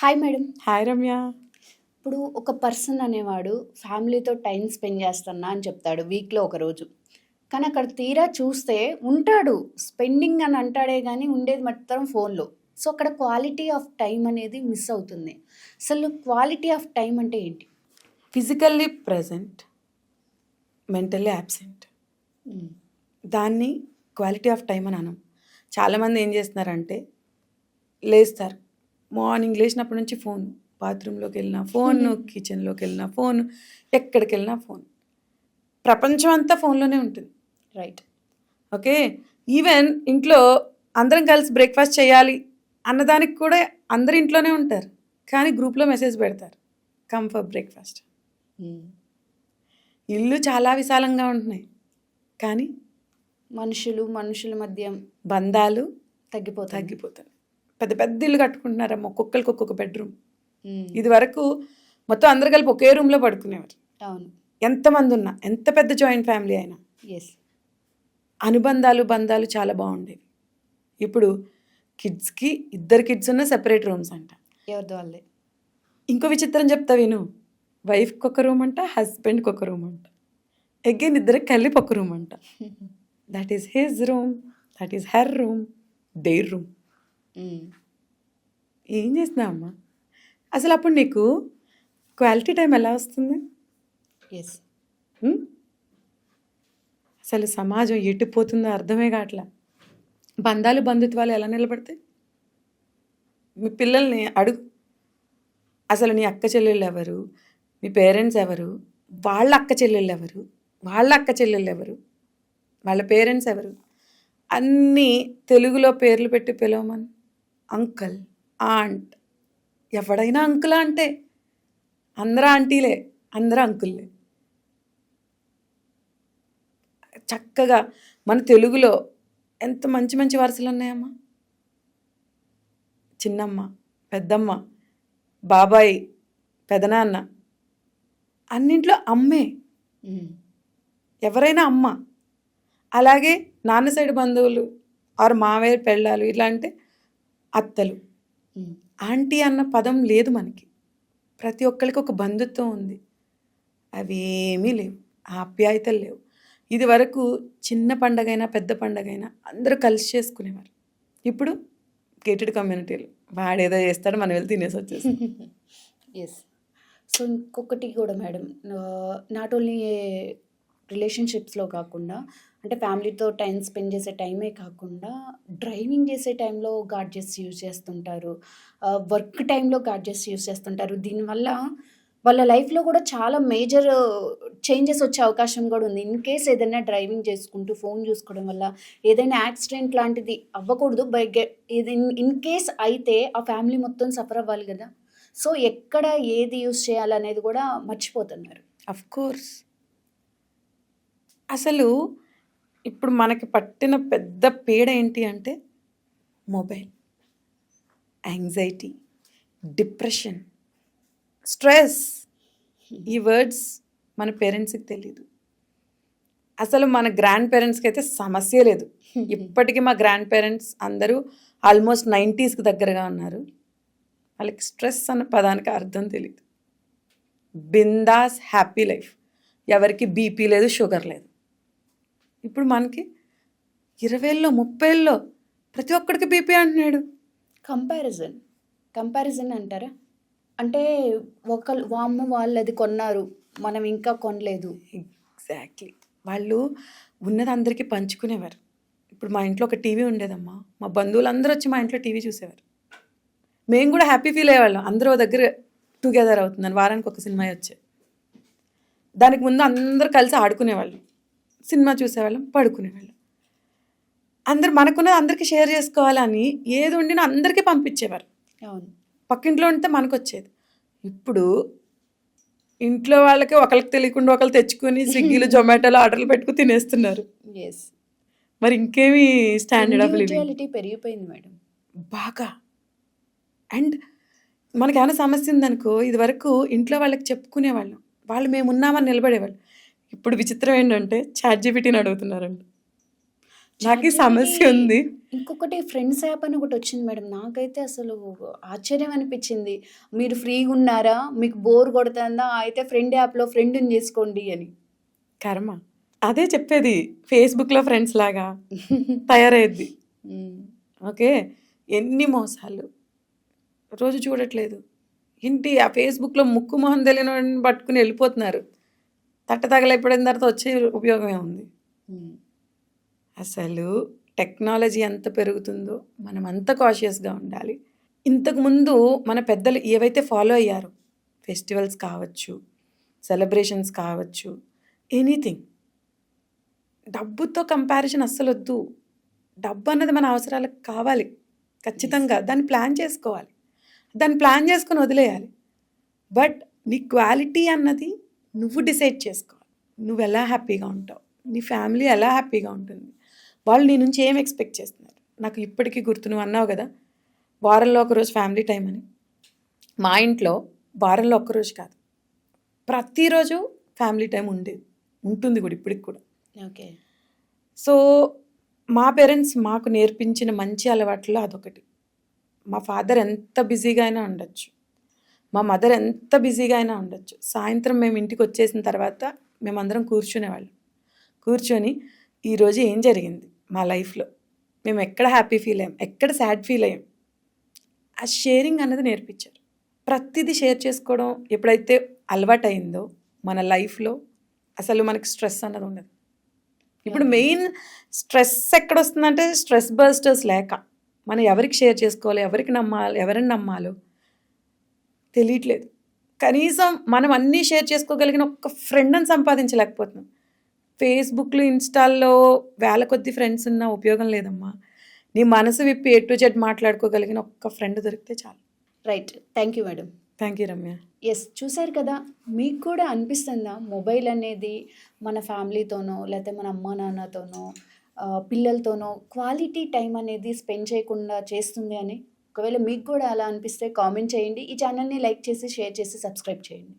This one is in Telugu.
Hi madam. హాయ్ రమ్య. ఇప్పుడు ఒక పర్సన్ అనేవాడు ఫ్యామిలీతో టైం స్పెండ్ చేస్తున్నా అని చెప్తాడు వీక్లో ఒక రోజు. కానీ అక్కడ తీరా చూస్తే ఉంటాడు. స్పెండింగ్ అని అంటాడే కానీ ఉండేది మాత్రం ఫోన్లో. సో అక్కడ క్వాలిటీ ఆఫ్ టైం అనేది మిస్ అవుతుంది. అసలు క్వాలిటీ ఆఫ్ టైం అంటే ఏంటి? ఫిజికల్లీ ప్రజెంట్ మెంటల్లీ యాబ్సెంట్ దాన్ని క్వాలిటీ ఆఫ్ టైం అని అనం. చాలామంది ఏం చేస్తున్నారంటే లేస్తారు. మార్నింగ్ లేచినప్పటి నుంచి ఫోన్ బాత్రూంలోకి వెళ్ళినా ఫోన్ కిచెన్లోకి వెళ్ళినా ఫోన్ ఎక్కడికి వెళ్ళినా ఫోన్. ప్రపంచం అంతా ఫోన్లోనే ఉంటుంది. Right okay? ఈవెన్ ఇంట్లో అందరం కలిసి బ్రేక్ఫాస్ట్ చేయాలి అన్నదానికి కూడా అందరు ఇంట్లోనే ఉంటారు. కానీ గ్రూప్లో మెసేజ్ పెడతారు. కమ్ ఫర్ బ్రేక్ఫాస్ట్ ఇల్లు చాలా విశాలంగా ఉంటున్నాయి. కానీ మనుషులు మనుషుల మధ్య బంధాలు తగ్గిపోతాయి. తగ్గిపోతాయి. పెద్ద పెద్ద ఇల్లు కట్టుకుంటున్నారమ్మ. ఒక్కొక్కరికి ఒక్కొక్క బెడ్రూమ్. ఇది వరకు మొత్తం అందరు కలిపి ఒకే రూమ్లో పడుకునేవారు. అవును. ఎంతమంది ఉన్నా ఎంత పెద్ద జాయింట్ ఫ్యామిలీ అయినా. ఎస్ అనుబంధాలు బంధాలు చాలా బాగుండేవి. ఇప్పుడు కిడ్స్కి ఇద్దరు కిడ్స్ ఉన్న సెపరేట్ రూమ్స్ అంట. ఎవరిది వాళ్ళే ఇంకో విచిత్రం చెప్తా విను. వైఫ్కి ఒక రూమ్ అంట హస్బెండ్కి ఒక రూమ్ అంట. అగైన్ ఇద్దరికి కలిపి ఒక రూమ్ అంట. That is his room that is her room there room ఏం చేస్తున్నావమ్మా అసలు అప్పుడు నీకు క్వాలిటీ టైం ఎలా వస్తుంది? ఎస్? అసలు సమాజం ఎటుపోతుందో అర్థమే కావట్లా. బంధాలు బంధుత్వాలు ఎలా నిలబడతాయి? మీ పిల్లల్ని అడుగు. అసలు నీ అక్క చెల్లెళ్ళు ఎవరు? మీ పేరెంట్స్ ఎవరు? వాళ్ళ అక్క చెల్లెళ్ళు ఎవరు? వాళ్ళ అక్క చెల్లెళ్ళు ఎవరు? వాళ్ళ పేరెంట్స్ ఎవరు? అన్నీ తెలుగులో పేర్లు పెట్టి పిలవమని. అంకల్ ఆంట్ ఎవడైనా అంకులా అంటే అందరూ ఆంటీలే అందరూ అంకుల్లే చక్కగా మన తెలుగులో ఎంత మంచి మంచి వరుసలు ఉన్నాయమ్మా. చిన్నమ్మ పెద్దమ్మ బాబాయ్ పెదనాన్న అన్నింట్లో అమ్మే. ఎవరైనా అమ్మ. అలాగే నాన్న సైడ్ బంధువులు ఆరు మావయ్య పెళ్ళాలు ఇట్లా అంటే అత్తలు. ఆంటీ అన్న పదం లేదు మనకి. ప్రతి ఒక్కరికి ఒక బంధుత్వం ఉంది. అవి ఏమీ లేవు. ఆప్యాయతలు లేవు. ఇది వరకు చిన్న పండగైనా పెద్ద పండగైనా అందరూ కలిసి చేసుకునేవారు. ఇప్పుడు గేటెడ్ కమ్యూనిటీలు వాడేదో చేస్తాడు మనం వెళ్ళి తినేసి వచ్చేస్తాం. ఎస్ సో ఇంకొకటి కూడా మేడం నాట్ ఓన్లీ రిలేషన్షిప్స్లో కాకుండా అంటే ఫ్యామిలీతో టైం స్పెండ్ చేసే టైమే కాకుండా డ్రైవింగ్ చేసే టైంలో గాడ్జెట్స్ యూజ్ చేస్తుంటారు. వర్క్ టైంలో గాడ్జెట్స్ యూజ్ చేస్తుంటారు. దీనివల్ల వాళ్ళ లైఫ్లో కూడా చాలా మేజర్ చేంజెస్ వచ్చే అవకాశం కూడా ఉంది. ఇన్ కేస్ ఏదైనా డ్రైవింగ్ చేసుకుంటూ ఫోన్ చూసుకోవడం వల్ల ఏదైనా యాక్సిడెంట్ లాంటిది అవ్వకూడదు. బై ఇది ఇన్ కేస్ అయితే ఆ ఫ్యామిలీ మొత్తం సఫర్ అవ్వాలి కదా. సో ఎక్కడ ఏది యూజ్ చేయాలనేది కూడా మర్చిపోతున్నారు. అఫ్ కోర్స్ అసలు ఇప్పుడు మనకి పట్టిన పెద్ద పీడ ఏంటి అంటే మొబైల్. యాంగ్జైటీ డిప్రెషన్ స్ట్రెస్ ఈ వర్డ్స్ మన పేరెంట్స్కి తెలియదు అసలు మన గ్రాండ్ పేరెంట్స్కి అయితే సమస్య లేదు. ఇప్పటికీ మా గ్రాండ్ పేరెంట్స్ అందరూ ఆల్మోస్ట్ నైంటీస్కి దగ్గరగా ఉన్నారు. వాళ్ళకి స్ట్రెస్ అన్న పదానికి అర్థం తెలియదు బిందాస్ హ్యాపీ లైఫ్ ఎవరికి బీపీ లేదు షుగర్ లేదు. ఇప్పుడు మనకి ఇరవైలో ముప్పైల్లో ప్రతి ఒక్కడికి బీపీ అంటున్నాడు. కంపారిజన్ కంపారిజన్ అంటారా? అంటే ఒకళ్ళు వామ్మ వాళ్ళు అది కొన్నారు మనం ఇంకా కొనలేదు. ఎగ్జాక్ట్లీ వాళ్ళు ఉన్నది అందరికీ పంచుకునేవారు. ఇప్పుడు మా ఇంట్లో ఒక టీవీ ఉండేదమ్మా. మా బంధువులు అందరూ వచ్చి మా ఇంట్లో టీవీ చూసేవారు. మేము కూడా హ్యాపీ ఫీల్ అయ్యేవాళ్ళం. అందరూ దగ్గర టుగెదర్ అవుతుందని వారానికి ఒక సినిమా వచ్చేది దానికి ముందు అందరూ కలిసి ఆడుకునేవాళ్ళం. సినిమా చూసేవాళ్ళం పడుకునేవాళ్ళం. అందరు మనకున్నది అందరికీ షేర్ చేసుకోవాలని ఏది ఉండినా అందరికీ పంపించేవారు. అవును. పక్కింట్లో ఉంటే మనకు వచ్చేది ఇప్పుడు ఇంట్లో వాళ్ళకి ఒకరికి తెలియకుండా ఒకరు తెచ్చుకొని స్విగ్గీలు జొమాటోలో ఆర్డర్లు పెట్టుకుని తినేస్తున్నారు. ఎస్ మరి ఇంకేమి స్టాండర్డ్ ఆఫ్ లివింగ్ పెరిగిపోయింది మేడం. బాగా. అండ్ మనకి ఏమైనా సమస్య ఉందనుకో ఇది వరకు ఇంట్లో వాళ్ళకి చెప్పుకునేవాళ్ళం. వాళ్ళు మేము ఉన్నామని నిలబడేవాళ్ళు. ఇప్పుడు విచిత్రం ఏంటంటే చాట్ జీపీటీని అడుగుతున్నారండి నాకు ఈ సమస్య ఉంది. ఇంకొకటి ఫ్రెండ్స్ యాప్ అని ఒకటి వచ్చింది మేడం. నాకైతే అసలు ఆశ్చర్యం అనిపించింది. మీరు ఫ్రీగా ఉన్నారా? మీకు బోర్ కొడుతుందా? అయితే ఫ్రెండ్ యాప్లో ఫ్రెండ్ని చేసుకోండి అని. కర్మ. అదే చెప్పేది. ఫేస్బుక్లో ఫ్రెండ్స్ లాగా తయారయ్యేది ఉమ్, ఓకే? ఎన్ని మోసాలు. రోజు చూడట్లేదు. ఏంటి? ఆ ఫేస్బుక్లో ముక్కు మొహం తెలియని పట్టుకుని వెళ్ళిపోతున్నారు. తట్ట తగలైపోయిన తర్వాత వచ్చే ఉపయోగమే ఉంది. అసలు టెక్నాలజీ ఎంత పెరుగుతుందో మనం అంత కాషియస్గా ఉండాలి. ఇంతకుముందు మన పెద్దలు ఏవైతే ఫాలో అయ్యారో ఫెస్టివల్స్ కావచ్చు సెలబ్రేషన్స్ కావచ్చు ఎనీథింగ్. డబ్బుతో కంపారిజన్ అస్సలు వద్దు డబ్బు అన్నది మన అవసరాలకు కావాలి. ఖచ్చితంగా దాన్ని ప్లాన్ చేసుకోవాలి. దాన్ని ప్లాన్ చేసుకొని వదిలేయాలి. బట్ నీ క్వాలిటీ అన్నది నువ్వు డిసైడ్ చేసుకోవాలి నువ్వు ఎలా హ్యాపీగా ఉంటావు? నీ ఫ్యామిలీ ఎలా హ్యాపీగా ఉంటుంది? వాళ్ళు నీ నుంచి ఏం ఎక్స్పెక్ట్ చేస్తున్నారు? నాకు ఇప్పటికీ గుర్తు నువ్వు అన్నావు కదా వారంలో ఒకరోజు ఫ్యామిలీ టైం అని. మా ఇంట్లో వారంలో ఒక్కరోజు కాదు. ప్రతిరోజు ఫ్యామిలీ టైం ఉండేది ఉంటుంది కూడా ఇప్పటికి కూడా. ఓకే. సో మా పేరెంట్స్ మాకు నేర్పించిన మంచి అలవాట్లో అదొకటి. మా ఫాదర్ ఎంత బిజీగా అయినా ఉండొచ్చు. మా మదర్ ఎంత బిజీగా అయినా ఉండొచ్చు. సాయంత్రం మేము ఇంటికి వచ్చేసిన తర్వాత మేమందరం కూర్చునేవాళ్ళం కూర్చొని ఈరోజు ఏం జరిగింది మా లైఫ్లో? మేము ఎక్కడ హ్యాపీ ఫీల్ అయ్యాం? ఎక్కడ సాడ్ ఫీల్ అయ్యాం? ఆ షేరింగ్ అన్నది నేర్పించారు. ప్రతిదీ షేర్ చేసుకోవడం ఎప్పుడైతే అలవాటైందో మన లైఫ్లో అసలు మనకి స్ట్రెస్ అన్నది ఉండదు. ఇప్పుడు మెయిన్ స్ట్రెస్ ఎక్కడ వస్తుందంటే స్ట్రెస్ బర్స్టర్స్ లేక మనం ఎవరికి షేర్ చేసుకోవాలి? ఎవరికి నమ్మాలి? ఎవరిని నమ్మాలో? తెలియట్లేదు. కనీసం మనం అన్నీ షేర్ చేసుకోగలిగిన ఒక్క ఫ్రెండ్ని సంపాదించలేకపోతున్నాం. ఫేస్బుక్లో ఇన్స్టాల్లో వేల కొద్ది ఫ్రెండ్స్ ఉన్న ఉపయోగం లేదమ్మా. నీ మనసు విప్పి ఏ టు జెడ్ మాట్లాడుకోగలిగిన ఒక్క ఫ్రెండ్ దొరికితే చాలు. Right. Thank you madam. Thank you Ramya. Yes చూశారు కదా మీకు కూడా అనిపిస్తుందా మొబైల్ అనేది మన ఫ్యామిలీతోనో లేకపోతే మన అమ్మా నాన్నతోనో పిల్లలతోనో క్వాలిటీ టైం అనేది స్పెండ్ చేయకుండా చేస్తుంది అని? ఒకవేళ మీకు కూడా అలా అనిపిస్తే కామెంట్ చేయండి. ఈ ఛానల్ని లైక్ చేసి షేర్ చేసి సబ్స్క్రైబ్ చేయండి.